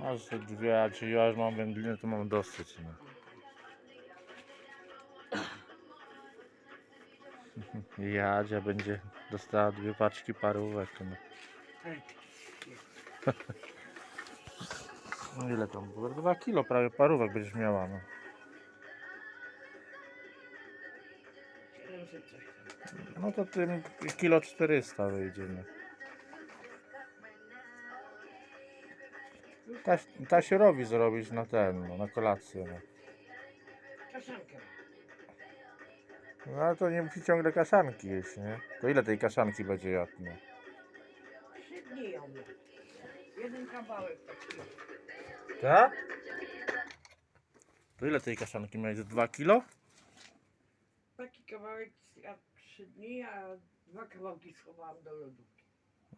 Masz dwie, a czy ja już mam wędliny, to mam dosyć. No. Jadzia będzie dostała dwie paczki parówek. No. no ile tam było? Dwa kilo prawie parówek będziesz miała. No. 700 coś tam. no to tym kilo 400 wyjdzie. No. Ta, Tasiorowi zrobić na ten, no, na kolację. No. Kaszankę. no ale to nie musi ciągle kaszanki jeść, nie? To ile tej kaszanki będzie jadł? No? Trzy dni ją. Jeden kawałek taki. Tak? To ile tej kaszanki miałeś? Z 2 kilo? Taki kawałek ja trzy dni, a dwa kawałki schowałam do lodówki.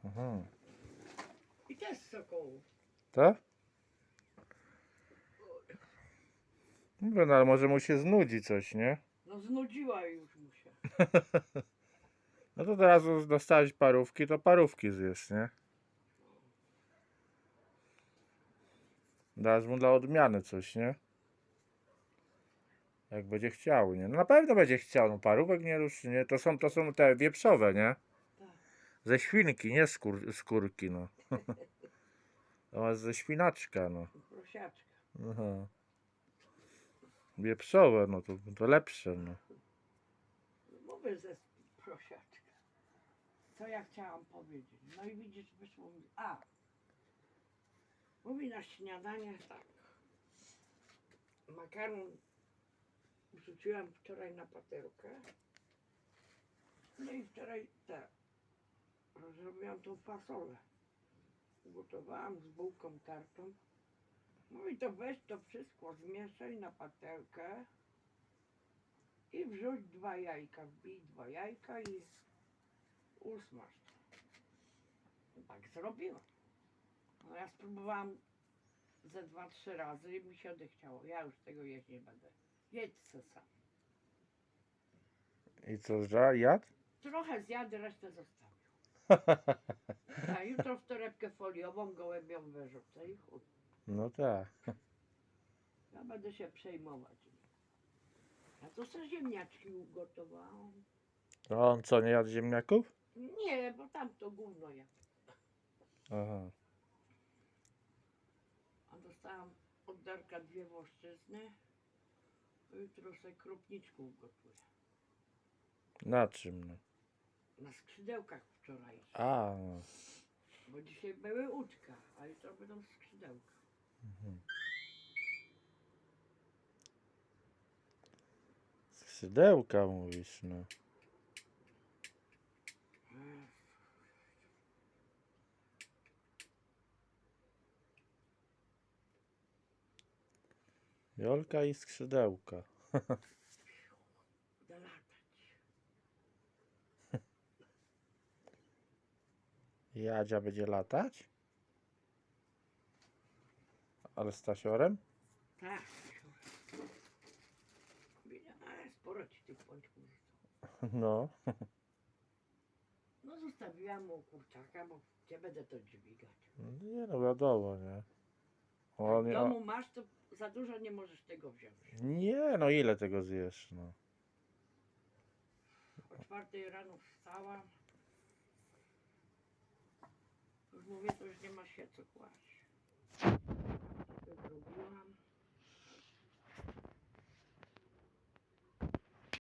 Mhm. I też z sokołu. Tak? No ale może mu się znudzi coś, nie? No znudziła już mu się. No to teraz dostałeś parówki, to parówki zjesz, nie? Dasz mu dla odmiany coś, nie? Jak będzie chciał, nie? No na pewno będzie chciał, no parówek nie ruszy, nie? To są, to są te wieprzowe, nie? Tak. Ze świnki, nie skór, skórki, no. To masz ze świnaczka, no. Prosiaczka. Aha. Wieprzowe, no to, to lepsze, no. Mówię ze prosiaczka. Co ja chciałam powiedzieć? No i widzisz, wyszło mi. A! Mówi na śniadanie tak. Makaron wrzuciłam wczoraj na paterkę. No i wczoraj te. Zrobiłam tą fasolę. Ugotowałam z bułką tartą. Mówi to weź to wszystko, zmieszaj na patelkę i wrzuć dwa jajka, wbij dwa jajka i usmaż to. No tak zrobiłam. No ja spróbowałam ze dwa, trzy razy i mi się odechciało. Ja już tego jeść nie będę. Jedź se sam. I co, że jadł? Trochę zjadł, resztę zostawił. A jutro w torebkę foliową gołębią wyrzucę i chuj. No tak. Ja będę się przejmować. A to se ziemniaczki ugotowałam. To on co, nie jadł ziemniaków? Nie, bo tam to gówno ja. Aha. A dostałam od Darka dwie włoszczyzny. Jutro se krupniczku ugotuję. Na czym, no? Na skrzydełkach wczoraj. A, no. Bo dzisiaj były uczka, a jutro będą skrzydełka. Skrzydełka mówisz, no. Jolka i skrzydełka. Będę latać. Jadzia będzie latać? Ale z tasiorem? Tak. Ale sporo ci tych pączków. No. No zostawiłam mu kurczaka, bo gdzie będę to dźwigać. Nie no, wiadomo, nie? On, w nie, domu masz, to za dużo nie możesz tego wziąć. nie, no ile tego zjesz, no. O czwartej rano wstałam. Mówię, to już nie ma się co kłaść. To zrobiłam.